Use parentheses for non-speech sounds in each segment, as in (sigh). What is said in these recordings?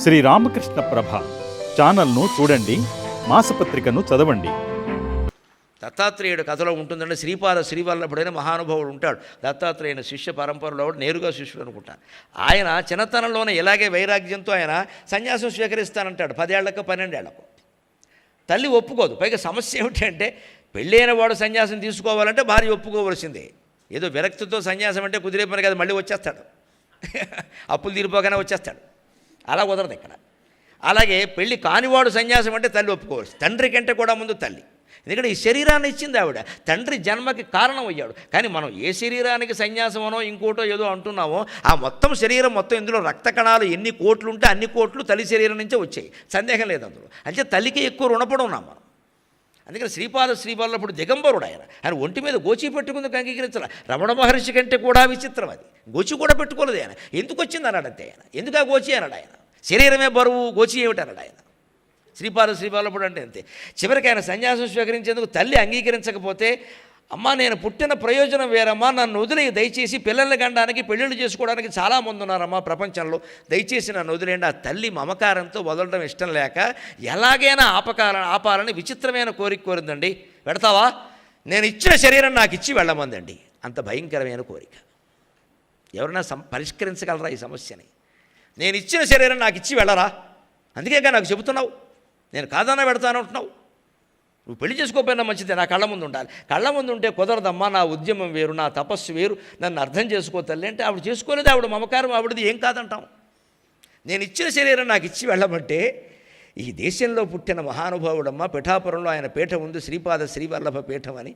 శ్రీ రామకృష్ణ ప్రభ ఛానల్ను చూడండి మాసపత్రికను చదవండి. దత్తాత్రేయుడు కథలో ఉంటుందంటే శ్రీపాద శ్రీవల్లభుడైన మహానుభావుడు ఉంటాడు. దత్తాత్రేయుని శిష్య పరంపరలో నేరుగా శిష్యుడు అనుకుంటాను ఆయన చిన్నతనంలోనే ఇలాగే వైరాగ్యంతో ఆయన సన్యాసం స్వీకరిస్తానంటాడు పదేళ్ళకు పన్నెండేళ్ళకు. తల్లి ఒప్పుకోదు. పైగా సమస్య ఏమిటంటే పెళ్ళైన వాడు సన్యాసం తీసుకోవాలంటే భార్య ఒప్పుకోవలసిందే. ఏదో విరక్తితో సన్యాసం అంటే కుదిరే పని కదా మళ్ళీ వచ్చేస్తాడు. (laughs) అప్పులు తీరిపోగానే వచ్చేస్తాడు. అలా కుదరదు ఇక్కడ. అలాగే పెళ్ళి కానివాడు సన్యాసం అంటే తల్లి ఒప్పుకోవచ్చు. తండ్రి కంటే కూడా ముందు తల్లి. ఎందుకంటే ఈ శరీరాన్ని ఇచ్చింది ఆవిడ. తండ్రి జన్మకి కారణం అయ్యాడు. కానీ మనం ఏ శరీరానికి సన్యాసమనో ఇంకోటో ఏదో అంటున్నామో ఆ మొత్తం శరీరం మొత్తం ఇందులో రక్త కణాలు ఎన్ని కోట్లు ఉంటే అన్ని కోట్లు తల్లి శరీరం నుంచే వచ్చాయి. సందేహం లేదు అందులో. అంటే తల్లికి ఎక్కువ రుణపడి ఉన్నాం మనం. అందుకని శ్రీపాద శ్రీబాలప్పుడు దిగంబరుడు ఆయన ఆయన ఒంటి మీద గోచి పెట్టుకుందుకు అంగీకరించాల. రమణ మహర్షి కంటే కూడా విచిత్రం అది. గోచి కూడా పెట్టుకోలేదు ఆయన. ఎందుకు వచ్చింది అన్నాడంతే ఆయన. ఎందుకు ఆ గోచి అన్నాడు ఆయన? శరీరమే బరువు గోచి ఏమిటి అన్నాడు ఆయన. శ్రీపాద శ్రీబాలప్పుడు అంటే అంతే. చివరికి ఆయన సన్యాసం స్వీకరించేందుకు తల్లి అంగీకరించకపోతే అమ్మా నేను పుట్టిన ప్రయోజనం వేరమ్మా నన్ను వదిలే దయచేసి పిల్లల్ని గండానికి పెళ్ళిళ్ళు చేసుకోవడానికి చాలామంది ఉన్నారమ్మా ప్రపంచంలో. దయచేసి నన్ను వదిలేండి ఆ తల్లి మమకారంతో వదలడం ఇష్టం లేక ఎలాగైనా ఆపకాల ఆపాలని విచిత్రమైన కోరిక కోరిందండి. పెడతావా? నేను ఇచ్చిన శరీరం నాకు ఇచ్చి వెళ్ళమందండి. అంత భయంకరమైన కోరిక. ఎవరైనా సం పరిష్కరించగలరా ఈ సమస్యని? నేను ఇచ్చిన శరీరం నాకు ఇచ్చి వెళ్ళరా? అందుకేగా నాకు చెబుతున్నావు. నేను కాదన్నా పెడతాను అంటున్నావు. నువ్వు పెళ్ళి చేసుకోకపోయినా మంచిదే నా కళ్ళ ముందు ఉండాలి. కళ్ళ ముందు ఉంటే కుదరదమ్మా నా ఉద్యమం వేరు నా తపస్సు వేరు నన్ను అర్థం చేసుకో తల్లి అంటే ఆవిడ చేసుకోలేదు ఆవిడ మమకారం ఆవిడది ఏం కాదంటాం. నేను ఇచ్చిన శరీరం నాకు ఇచ్చి వెళ్ళమంటే ఈ దేశంలో పుట్టిన మహానుభావుడమ్మ పిఠాపురంలో ఆయన పీఠం ఉంది శ్రీపాద శ్రీవల్లభ పీఠం అని.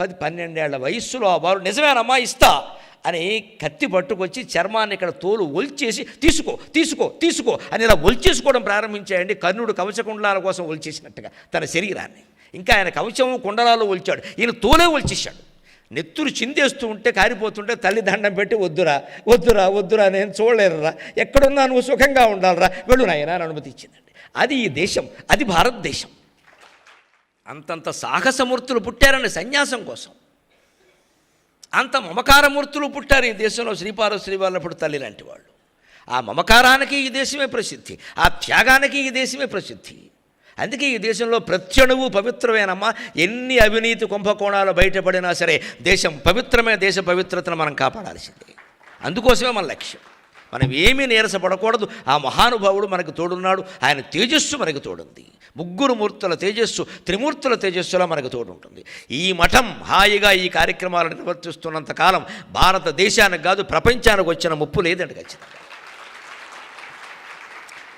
పది పన్నెండేళ్ళ వయస్సులో ఆ వారు నిజమేనమ్మా ఇస్తా అని కత్తి పట్టుకొచ్చి చర్మాన్ని ఇక్కడ తోలు ఒల్చేసి తీసుకో తీసుకో తీసుకో అని ఇలా ఒల్చేసుకోవడం ప్రారంభించాయండి కర్ణుడు కవచకుండలాల కోసం ఒల్చేసినట్టుగా తన శరీరాన్ని. ఇంకా ఆయన కవచము కుండలాలు ఒలిచాడు. ఈయన తోలే ఒలిచేశాడు. నెత్తురు చిందేస్తూ ఉంటే కారిపోతుంటే తల్లి దండం పెట్టి వద్దురా వద్దురా వద్దురా నేను చూడలేరురా ఎక్కడున్నా నువ్వు సుఖంగా ఉండాలిరా. వెళ్ళు నాయన అని అనుమతి ఇచ్చిందండి అది ఈ దేశం అది భారతదేశం. అంతంత సాహసమూర్తులు పుట్టారని సన్యాసం కోసం. అంత మమకారమూర్తులు పుట్టారు ఈ దేశంలో శ్రీపాద శ్రీవాళ్ళప్పుడు తల్లి లాంటి వాళ్ళు. ఆ మమకారానికి ఈ దేశమే ప్రసిద్ధి. ఆ త్యాగానికి ఈ దేశమే ప్రసిద్ధి. అందుకే ఈ దేశంలో ప్రత్యణువు పవిత్రమేనమ్మా. ఎన్ని అవినీతి కుంభకోణాలు బయటపడినా సరే దేశం పవిత్రమైన దేశ పవిత్రతను మనం కాపాడాల్సిందే. అందుకోసమే మన లక్ష్యం. మనం ఏమీ నీరసపడకూడదు. ఆ మహానుభావుడు మనకు తోడున్నాడు. ఆయన తేజస్సు మనకు తోడుంది. ముగ్గురు మూర్తుల తేజస్సు త్రిమూర్తుల తేజస్సులా మనకు తోడుంటుంది. ఈ మఠం హాయిగా ఈ కార్యక్రమాలను నిర్వర్తిస్తున్నంత కాలం భారతదేశానికి కాదు ప్రపంచానికి వచ్చిన ముప్పు లేదండి ఖచ్చితంగా.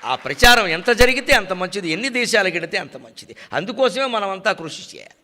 ఆ ప్రచారం ఎంత జరిగితే అంత మంచిది ఎన్ని దేశాలకు వెడితే అంత మంచిది. అందుకోసమే మనమంతా కృషి చేయాలి.